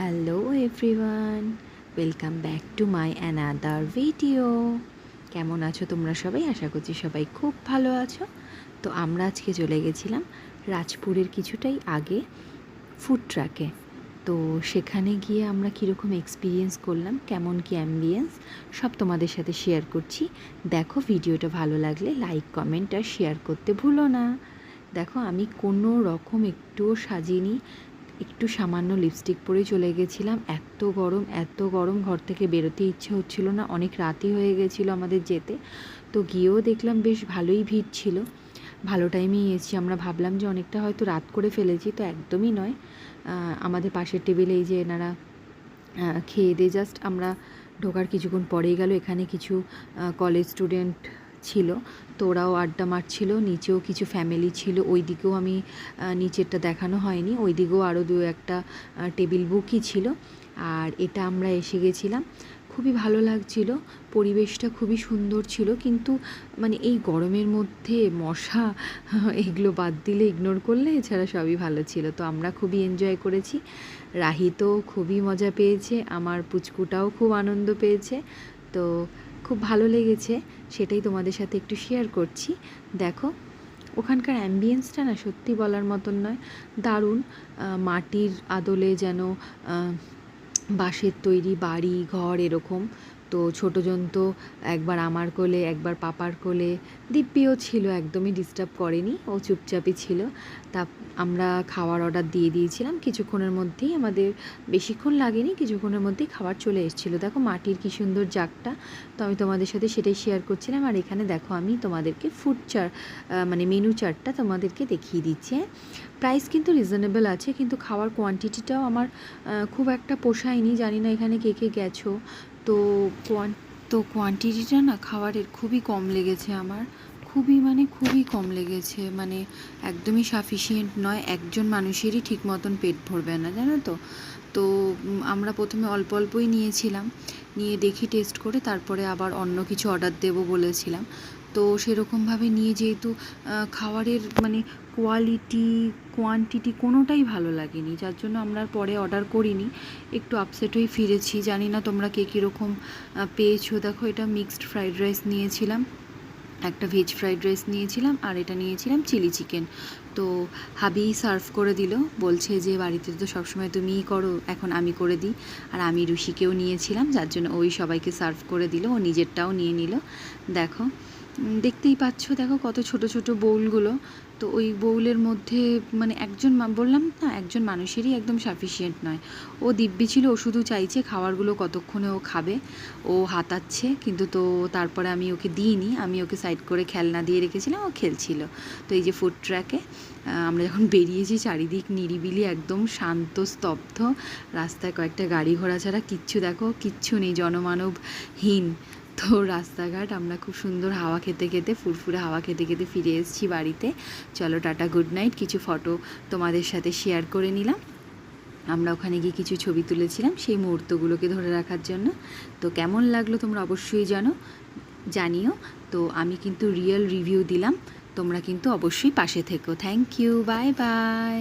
Hello everyone welcome back to my another video কেমন আছো তোমরা সবাই? আশা করছি সবাই খুব ভালো আছো। তো আমরা আজকে চলে গেছিলাম রাজপুরের কিছুটাই আগে ফুড ট্রাকে তো সেখানে গিয়ে আমরা কীরকম এক্সপিরিয়েন্স করলাম, কেমন কি অ্যাম্বিয়েন্স সব তোমাদের সাথে শেয়ার করছি। দেখো ভিডিওটা ভালো লাগলে লাইক কমেন্ট আর শেয়ার করতে ভুলো না। দেখো আমি কোনো রকম একটুও সাজিনি একটু সামান্য লিপস্টিক পরে চলে গেছিলাম। এত গরম এত গরম, ঘর থেকে বেরোতে ইচ্ছে হচ্ছিল না। অনেক রাতই হয়ে গেছিল আমাদের যেতে। তো গিয়েও দেখলাম বেশ ভালোই ভিড় ছিল। ভালো টাইমেই এসেছি। আমরা ভাবলাম যে অনেকটা হয়তো রাত করে ফেলেছি, তো একদমই নয়। আমাদের পাশের টেবিলে এই যে এনারা খেয়ে দিয়ে জাস্ট আমরা ঢোকার কিছুক্ষণ পরেই গেল। এখানে কিছু কলেজ স্টুডেন্ট ছিল তো ওরাও আড্ডা মারছিল, নিচেও কিছু ফ্যামিলি ছিল ওই দিকেও আমি নিচেরটা দেখানো হয়নি ওই দিকেও আরও দু একটা টেবিল বুকই ছিল। আর এটা আমরা এসে গেছিলাম, খুবই ভালো লাগছিল, পরিবেশটা খুবই সুন্দর ছিল, কিন্তু মানে এই গরমের মধ্যে মশা, এগুলো বাদ দিলে ইগনোর করলে এছাড়া সবই ভালো ছিল। তো আমরা খুবই এনজয় করেছি রাহি তো খুবই মজা পেয়েছে, আমার পুচকুটাও খুব আনন্দ পেয়েছে, তো খুব ভালো লেগেছে, সেটাই তোমাদের সাথে একটু শেয়ার করছি। দেখো, ওখানকার অ্যাম্বিয়েন্সটা না সত্যি বলার মতন নয়। দারুণ মাটির আদলে যেন বাঁশের তৈরি বাড়ি, ঘর এরকম। তো ছোটোজন তো একবার আমার কোলে, একবার পাপার কোলে। দিব্যিও ছিল, একদমই ডিস্টার্ব করেনি। ও চুপচাপই ছিল। তা আমরা খাওয়ার অর্ডার দিয়ে দিয়েছিলাম। কিছুক্ষণের মধ্যেই আমাদের, বেশিক্ষণ লাগেনি, কিছুক্ষণের মধ্যেই খাবার চলে এসেছিল। দেখো মাটির কী সুন্দর জাগটা। তো আমি তোমাদের সাথে সেটাই শেয়ার করছিলাম। আর এখানে দেখো আমি তোমাদেরকে ফুড চার মানে মেনু চার্টটা তোমাদেরকে দেখিয়ে দিচ্ছি হ্যাঁ? প্রাইস কিন্তু রিজনেবল আছে, কিন্তু খাওয়ার কোয়ান্টিটিটাও আমার খুব একটা পোষায়নি। জানি না এখানে কে কে গেছো। তো কোয়ান, তো কোয়ান্টিটিটা না খাবারের খুবই কম লেগেছে আমার। খুবই মানে খুবই কম লেগেছে। মানে একদমই সাফিসিয়েন্ট নয়, একজন মানুষেরই ঠিক মতন পেট ভরবে না, জানো তো? তো আমরা প্রথমে অল্প অল্পই নিয়েছিলাম। নিয়ে দেখি টেস্ট করে তারপরে আবার অন্য কিছু অর্ডার দেব বলেছিলাম। তো সেরকমভাবে নিয়ে যেহেতু খাবারের মানে কোয়ালিটি কোয়ান্টিটি কোনোটাই ভালো লাগেনি। যার জন্য আমরা পরে অর্ডার করিনি। একটু আপসেট হয়ে ফিরেছি। জানি না তোমরা কে কীরকম পেয়েছ। দেখো এটা মিক্সড ফ্রাইড রাইস নিয়েছিলাম। একটা ভেজ ফ্রাইড রাইস নিয়েছিলাম আর এটা নিয়েছিলাম চিলি চিকেন তো হাবি সার্ভ করে দিল। বলছে যে, বাড়িতে তো সবসময় তুমিই করো, এখন আমি করে দিই। আর আমি রুশিকেও নিয়েছিলাম, যার জন্য ওই সবাইকে সার্ভ করে দিল। ও নিজেরটাও নিয়ে নিল। দেখো দেখতেই পাচ্ছ, দেখো কত ছোট ছোট বোলগুলো তো ওই বোউলের মধ্যে মানে একজন বললাম না, একজন মানুষেরই একদম সাফিসিয়েন্ট নয়। ও দিব্যি ছিল, ও শুধু চাইছে খাবারগুলো কতক্ষণে ও খাবে। ও হাতাচ্ছে, কিন্তু তো তারপরে আমি ওকে দিইনি। আমি ওকে সাইড করে খেলনা দিয়ে রেখেছিলাম, ও খেলছিল। তো এই যে ফুড ট্র্যাকে আমরা যখন বেরিয়েছি, চারিদিক নিরিবিলি, একদম শান্ত, স্তব্ধ, রাস্তায় কয়েকটা গাড়ি ঘোড়া ছাড়া কিচ্ছু দেখো, কিচ্ছু নেই, জনমানবহীন। তো রাস্তাঘাট আমরা খুব সুন্দর হাওয়া খেতে খেতে, ফুরফুরে হাওয়া খেতে খেতে ফিরে এসেছি বাড়িতে। চলো টাটা গুড নাইট কিছু ফটো তোমাদের সাথে শেয়ার করে নিলাম। আমরা ওখানে গিয়ে কিছু ছবি তুলেছিলাম সেই মুহূর্তগুলোকে ধরে রাখার জন্য। তো কেমন লাগল তোমরা অবশ্যই জানো, জানিও। তো আমি কিন্তু রিয়েল রিভিউ দিলাম। তোমরা কিন্তু অবশ্যই পাশে থেকো। Thank you bye bye